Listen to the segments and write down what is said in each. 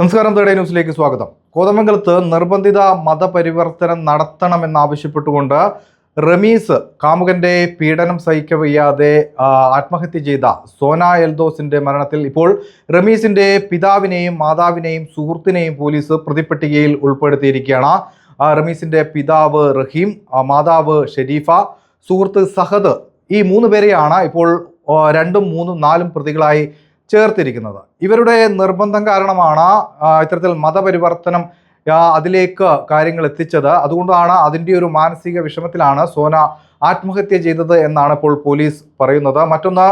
നമസ്കാരം തേടേ ന്യൂസിലേക്ക് സ്വാഗതം. കോതമംഗലത്ത് നിർബന്ധിത മതപരിവർത്തനം നടത്തണമെന്നാവശ്യപ്പെട്ടുകൊണ്ട് റമീസ് കാമുകന്റെ പീഡനം സഹിക്കവയ്യാതെ വയ്യാതെ ആത്മഹത്യ ചെയ്ത സോന എൽദോസിന്റെ മരണത്തിൽ ഇപ്പോൾ റമീസിന്റെ പിതാവിനെയും മാതാവിനെയും സുഹൃത്തിനെയും പോലീസ് പ്രതിപ്പട്ടികയിൽ ഉൾപ്പെടുത്തിയിരിക്കുകയാണ്. റമീസിന്റെ പിതാവ് റഹീം മാതാവ് ഷെരീഫ സുഹൃത്ത് സഹദ് ഈ മൂന്ന് പേരെയാണ് ഇപ്പോൾ രണ്ടും മൂന്നും നാലും പ്രതികളായി ചേർത്തിരിക്കുന്നത്. ഇവരുടെ നിർബന്ധം കാരണമാണ് ഇത്തരത്തിൽ മതപരിവർത്തനം അതിലേക്ക് കാര്യങ്ങൾ എത്തിച്ചത്. അതുകൊണ്ടാണ് അതിന്റെ ഒരു മാനസിക വിഷമത്തിലാണ് സോന ആത്മഹത്യ ചെയ്തത് എന്നാണ് ഇപ്പോൾ പോലീസ് പറയുന്നത്. മറ്റൊന്ന്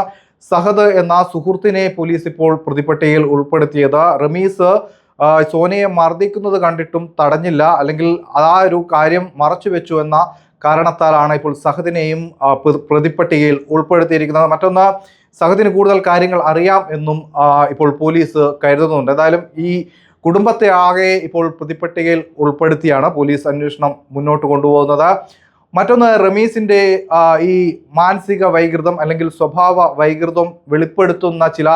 സഹദ് എന്ന സുഹൃത്തിനെ പോലീസ് ഇപ്പോൾ പ്രതിപ്പട്ടികയിൽ ഉൾപ്പെടുത്തിയത്. റമീസ് സോനയെ മർദ്ദിക്കുന്നത് കണ്ടിട്ടും തടഞ്ഞില്ല. അല്ലെങ്കിൽ ആ ഒരു കാര്യം മറച്ചു വെച്ചു എന്ന കാരണത്താലാണ് ഇപ്പോൾ സഹദിനെയും പ്രതിപ്പട്ടികയിൽ ഉൾപ്പെടുത്തിയിരിക്കുന്നത്. മറ്റൊന്ന് സഹദിന് കൂടുതൽ കാര്യങ്ങൾ അറിയാം എന്നും ഇപ്പോൾ പോലീസ് കരുതുന്നുണ്ട്. എന്തായാലും ഈ കുടുംബത്തെ ആകെ ഇപ്പോൾ പ്രതിപ്പട്ടികയിൽ ഉൾപ്പെടുത്തിയാണ് പോലീസ് അന്വേഷണം മുന്നോട്ട് കൊണ്ടുപോകുന്നത്. മറ്റൊന്ന് റമീസിന്റെ ഈ മാനസിക വൈകൃതം അല്ലെങ്കിൽ സ്വഭാവ വൈകൃതം വെളിപ്പെടുത്തുന്ന ചില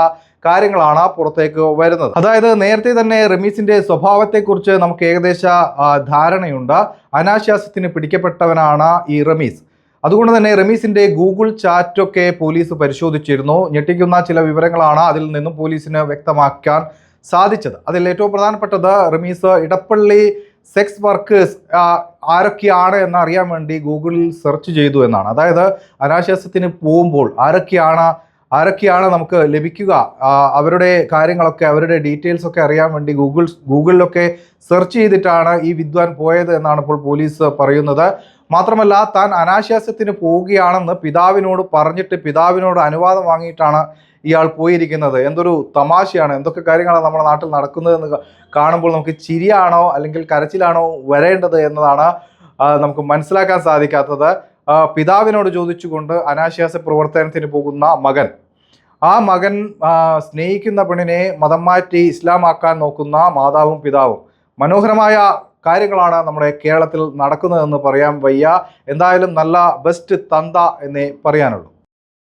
കാര്യങ്ങളാണ് പുറത്തേക്ക് വരുന്നത്. അതായത് നേരത്തെ തന്നെ റമീസിന്റെ സ്വഭാവത്തെക്കുറിച്ച് നമുക്ക് ഏകദേശ ധാരണയുണ്ട്. അനാശാസ്യത്തിന് പിടിക്കപ്പെട്ടവനാണ് ഈ റമീസ്. അതുകൊണ്ട് തന്നെ റമീസിന്റെ ഗൂഗിൾ ചാറ്റൊക്കെ പോലീസ് പരിശോധിച്ചിരുന്നു. ഞെട്ടിക്കുന്ന ചില വിവരങ്ങളാണ് അതിൽ നിന്നും പോലീസിന് വ്യക്തമാക്കാൻ സാധിച്ചത്. അതിൽ ഏറ്റവും പ്രധാനപ്പെട്ടത് റമീസ് ഇടപ്പള്ളി സെക്സ് വർക്കേഴ്സ് ആരൊക്കെയാണ് എന്ന് അറിയാൻ വേണ്ടി ഗൂഗിളിൽ സെർച്ച് ചെയ്തു എന്നാണ്. അതായത് അനാശാസ്യത്തിന് പോകുമ്പോൾ ആരൊക്കെയാണ് ആരൊക്കെയാണ് നമുക്ക് ലഭിക്കുക? അവരുടെ കാര്യങ്ങളൊക്കെ അവരുടെ ഡീറ്റെയിൽസ് ഒക്കെ അറിയാൻ വേണ്ടി ഗൂഗിൾ ഗൂഗിളിലൊക്കെ സെർച്ച് ചെയ്തിട്ടാണ് ഈ വിദ്വാൻ പോയത് എന്നാണ് ഇപ്പോൾ പോലീസ് പറയുന്നത്. മാത്രമല്ല താൻ അനാശാസ്യത്തിന് പോവുകയാണെന്ന് പിതാവിനോട് പറഞ്ഞിട്ട് പിതാവിനോട് അനുവാദം വാങ്ങിയിട്ടാണ് ഇയാൾ പോയിരിക്കുന്നത്. എന്തൊരു തമാശയാണ്. എന്തൊക്കെ കാര്യങ്ങളാണ് നമ്മുടെ നാട്ടിൽ നടക്കുന്നതെന്ന് കാണുമ്പോൾ നമുക്ക് ചിരിയാണോ അല്ലെങ്കിൽ കരച്ചിലാണോ വരേണ്ടത് എന്നതാണ് നമുക്ക് മനസ്സിലാക്കാൻ സാധിക്കാത്തത്. പിതാവിനോട് ചോദിച്ചുകൊണ്ട് അനാശാസ്യ പ്രവർത്തനത്തിന് പോകുന്ന മകൻ. ആ മകൻ സ്നേഹിക്കുന്ന പെണ്ണിനെ മതം മാറ്റി ഇസ്ലാമാക്കാൻ നോക്കുന്ന മാതാവും പിതാവും. മനോഹരമായ കാര്യങ്ങളാണ് നമ്മുടെ കേരളത്തിൽ നടക്കുന്നതെന്ന് പറയാൻ വയ്യ. എന്തായാലും നല്ല ബെസ്റ്റ് തന്ത എന്നേ പറയാനുള്ളൂ.